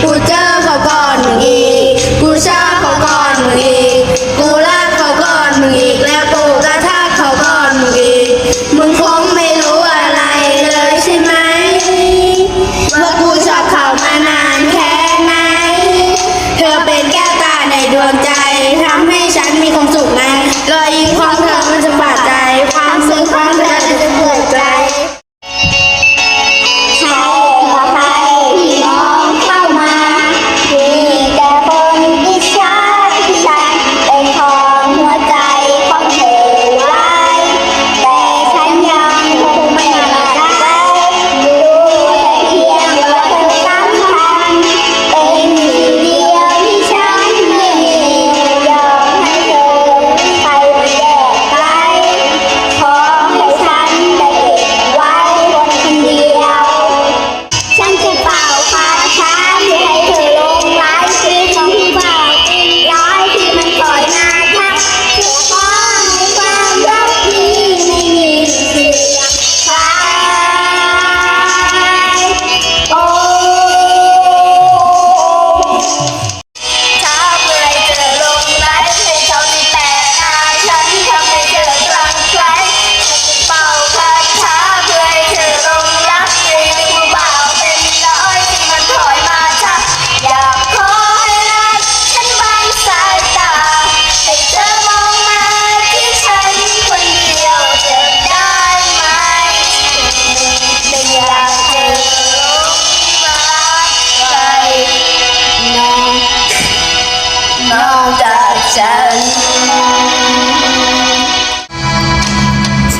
Куда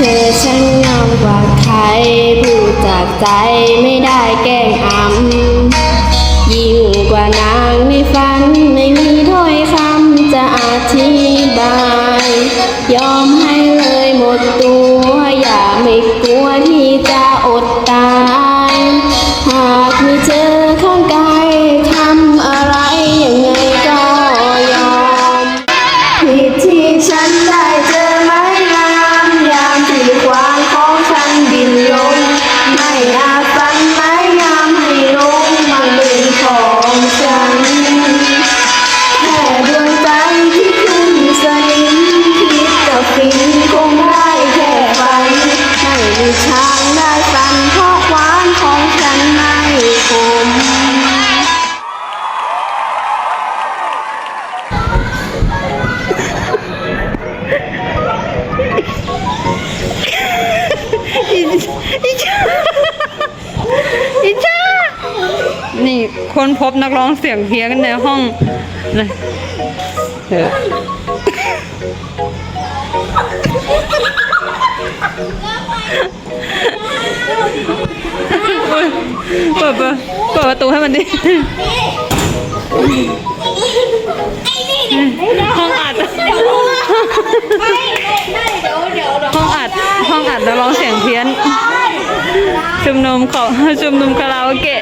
ธอฉันงงามกว่าใครพูดจากใจไม่ได้แกล้งอำยิ่งกว่านางในฝันไม่มีถ้อยคำจะอธิบาย ยอมให้เลยหมดตัว อย่าไม่กลัวที่จะอด อีจ้าอีจ้านี่คนพบนักร้องเสียงเพี้ยนในห้องเลยเออเปิดเปิดเปิดประตูให้มันดิห้องอัดห้องอัดห้องอัดนักร้องเสียงเพี้ยน ชุมนุมเขาชุมนุมคาราโอเกะ